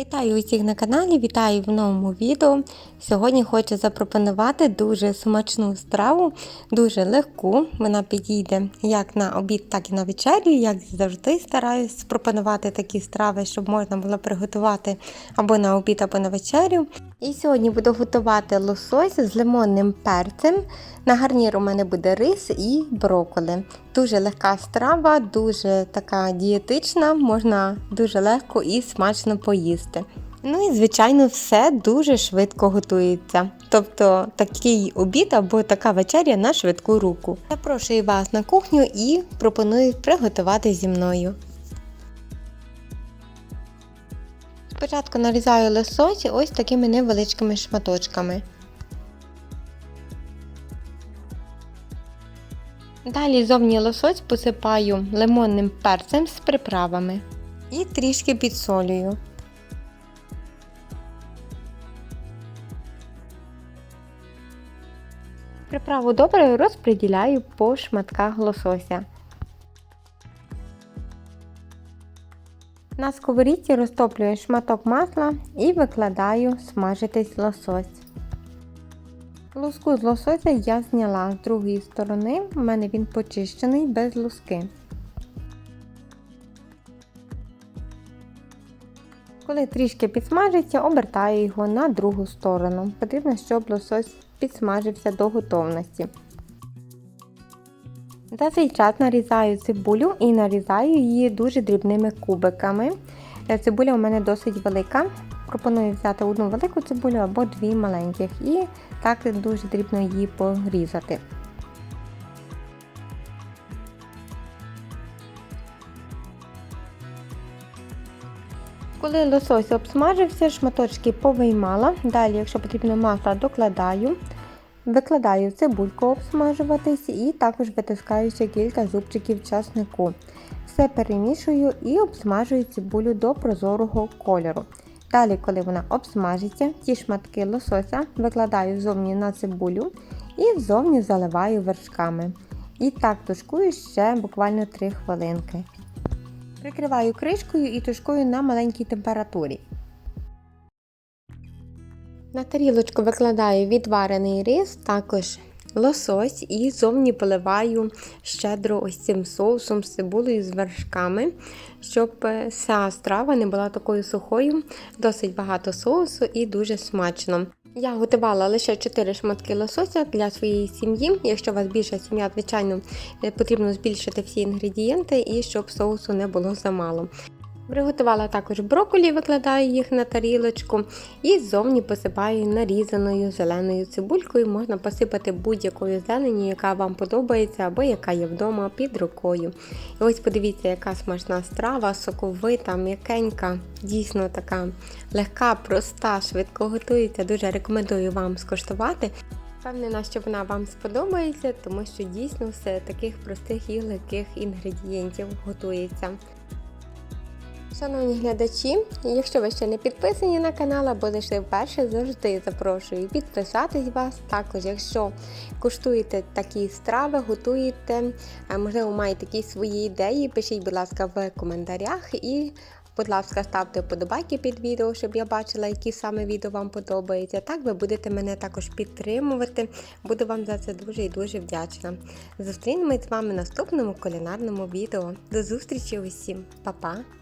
Вітаю усіх на каналі, вітаю в новому відео. Сьогодні хочу запропонувати дуже смачну страву, дуже легку. Вона підійде як на обід, так і на вечерю. Як завжди стараюсь пропонувати такі страви, щоб можна було приготувати або на обід, або на вечерю. І сьогодні буду готувати лосось з лимонним перцем. На гарнір у мене буде рис і брокколи. Дуже легка страва, дуже така дієтична, можна дуже легко і смачно поїсти. Ну і, звичайно, все дуже швидко готується. Тобто такий обід або така вечеря на швидку руку. Запрошую вас на кухню і пропоную приготувати зі мною. Спочатку нарізаю лосось ось такими невеличкими шматочками. Далі зовні лосось посипаю лимонним перцем з приправами і трішки підсолюю. Приправу добре розподіляю по шматках лосося. На сковорідці розтоплюю шматок масла і викладаю смажитись лосось. Луску з лосося я зняла з другої сторони, у мене він почищений без луски. Коли трішки підсмажиться, обертаю його на другу сторону. Потрібно, щоб лосось підсмажився до готовності. За цей час нарізаю цибулю і нарізаю її дуже дрібними кубиками. Цибуля у мене досить велика. Пропоную взяти одну велику цибулю або дві маленьких і так дуже дрібно її порізати. Коли лосось обсмажився, шматочки повиймала. Далі, якщо потрібно масло, докладаю. Викладаю цибульку обсмажуватись і також витискаю ще кілька зубчиків часнику. Все перемішую і обсмажую цибулю до прозорого кольору. Далі, коли вона обсмажиться, ті шматки лосося викладаю зовні на цибулю і зовні заливаю вершками. І так тушкую ще буквально 3 хвилинки. Прикриваю кришкою і тушкую на маленькій температурі. На тарілочку викладаю відварений рис, також лосось і зовні поливаю щедро ось цим соусом з цибулею з вершками, щоб вся страва не була такою сухою, досить багато соусу і дуже смачно. Я готувала лише 4 шматки лосося для своєї сім'ї. Якщо у вас більша сім'я, звичайно, потрібно збільшити всі інгредієнти і щоб соусу не було замало. Приготувала також брокколі, викладаю їх на тарілочку і ззовні посипаю нарізаною зеленою цибулькою. Можна посипати будь-якою зеленю, яка вам подобається або яка є вдома під рукою. І ось подивіться, яка смачна страва, соковита, м'якенька, дійсно така легка, проста, швидко готується. Дуже рекомендую вам скуштувати. Впевнена, що вона вам сподобається, тому що дійсно все таких простих і легких інгредієнтів готується. Шановні глядачі, якщо ви ще не підписані на канал або зайшли вперше, завжди запрошую підписатись вас. Також, якщо куштуєте такі страви, готуєте, можливо, маєте якісь свої ідеї, пишіть, будь ласка, в коментарях і. Будь ласка, ставте вподобайки під відео, щоб я бачила, які саме відео вам подобаються. Так ви будете мене також підтримувати. Буду вам за це дуже і дуже вдячна. Зустрінемось з вами в наступному кулінарному відео. До зустрічі усім, Па-па!